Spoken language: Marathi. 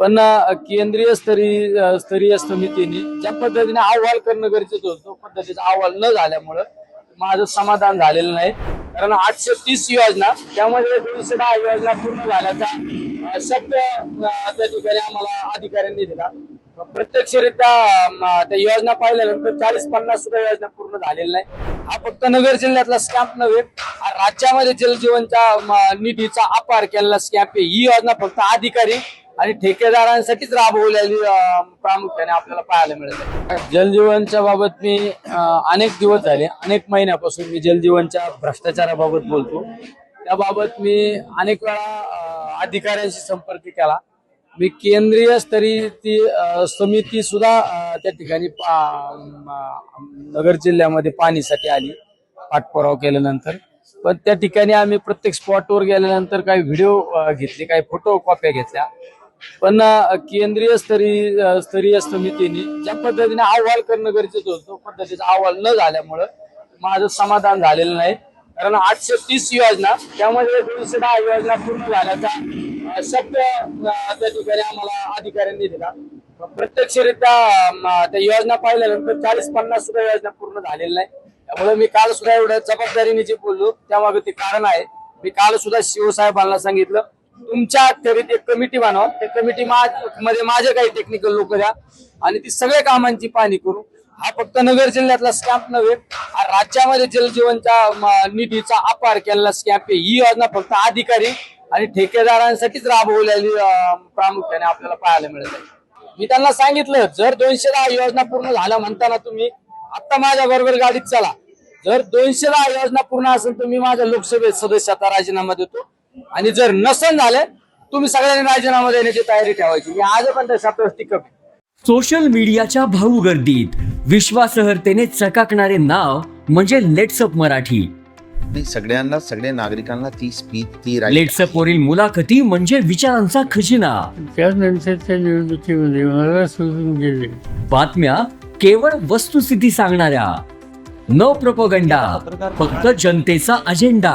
पण केंद्रीय स्तरीय स्तरीय समितीने ज्या पद्धतीने अहवाल करणं गरजेचं होतं पद्धतीचा अहवाल न झाल्यामुळं माझं समाधान झालेलं नाही. कारण आठशे तीस योजना त्यामध्ये दोनशे दहा योजना पूर्ण झाल्याचा शब्द त्या ठिकाणी आम्हाला अधिकाऱ्यांनी दिला. प्रत्यक्षरित्या त्या योजना पाहिल्यानंतर चाळीस पन्नास सुद्धा योजना पूर्ण झालेल्या नाही. हा फक्त नगर जिल्ह्यातला स्कॅम्प नव्हे हा राज्यामध्ये जलजीवनच्या निधीचा अपार केलेला स्कॅम्प आहे. ही योजना फक्त अधिकारी आणि ठेकेदारांसाठीच राबवलेली प्रामुख्याने आपल्याला पाहायला मिळत जलजीवनच्या बाबत मी अनेक दिवस झाले अनेक महिन्यापासून मी जलजीवनच्या भ्रष्टाचाराबाबत बोलतो. त्याबाबत मी अनेक वेळा अधिकाऱ्यांशी संपर्क केला. मी केंद्रीय स्तरीय ती समिती सुद्धा त्या ठिकाणी नगर जिल्ह्यामध्ये पाणीसाठी आली पाठपुरावा केल्यानंतर. पण त्या ठिकाणी आम्ही प्रत्येक स्पॉटवर गेल्यानंतर काही व्हिडिओ घेतले काही फोटो कॉप्या घेतल्या. पण केंद्रीय स्तरीय स्तरीय समितीने ज्या पद्धतीने अहवाल करणं गरजेचं होतं तो पद्धतीचा अहवाल न झाल्यामुळं माझं समाधान झालेलं नाही. कारण आठशे तीस योजना त्यामध्ये दोनशे दहा योजना पूर्ण झाल्याचा अ, शब्द त्या ठिकाणी आम्हाला अधिकाऱ्यांनी दिला. प्रत्यक्षरित्या त्या योजना पाहिल्यानंतर चाळीस पन्नास सुद्धा योजना पूर्ण झालेल्या नाही त्यामुळे मी काल सुद्धा एवढ्या जबाबदारीने जे बोललो त्यामागे ते कारण आहे. मी काल सुद्धा शिवसाहेबांना सांगितलं तुमच्या थेरीत एक कमिटी बनवा. त्या कमिटी मध्ये माझे काही टेक्निकल लोक द्या. आणि ती सगळ्या कामांची पाहणी करू. हा फक्त नगर जिल्ह्यातला स्कॅम्प नव्हे हा राज्यामध्ये जलजीवनच्या निधीचा अपार केलेला स्कॅम्प आहे. ही योजना फक्त अधिकारी आणि ठेकेदारांसाठीच राबवलेली प्रामुख्याने आपल्याला पाहायला मिळत आहे. मी त्यांना सांगितलं जर दोनशे दहा योजना पूर्ण झाल्या म्हणताना तुम्ही आता माझ्या बरोबर गाडीत चला. जर दोनशे दहा योजना पूर्ण असेल तर मी माझ्या लोकसभेत सदस्याचा राजीनामा देतो. आणि जर नसन झालं तुम्ही सगळ्यांनी राजीनामा देण्याची तयारी ठेवायची. मी आज पण आहे. सोशल मीडियाच्या भाऊ गर्दीत विश्वासार्हतेने चकाकणारे नाव म्हणजे लेट्सअप मराठी. सगळ्यांना सगळ्या नागरिकांना ती स्पीच ती लेट्सअप वरील मुलाखती म्हणजे विचारांचा खजिना. त्यानंतरच्या निवडणुकीमध्ये मला सोडून गेले. बातम्या केवळ वस्तुस्थिती सांगणाऱ्या. न प्रोपोगंडा फक्त जनतेचा अजेंडा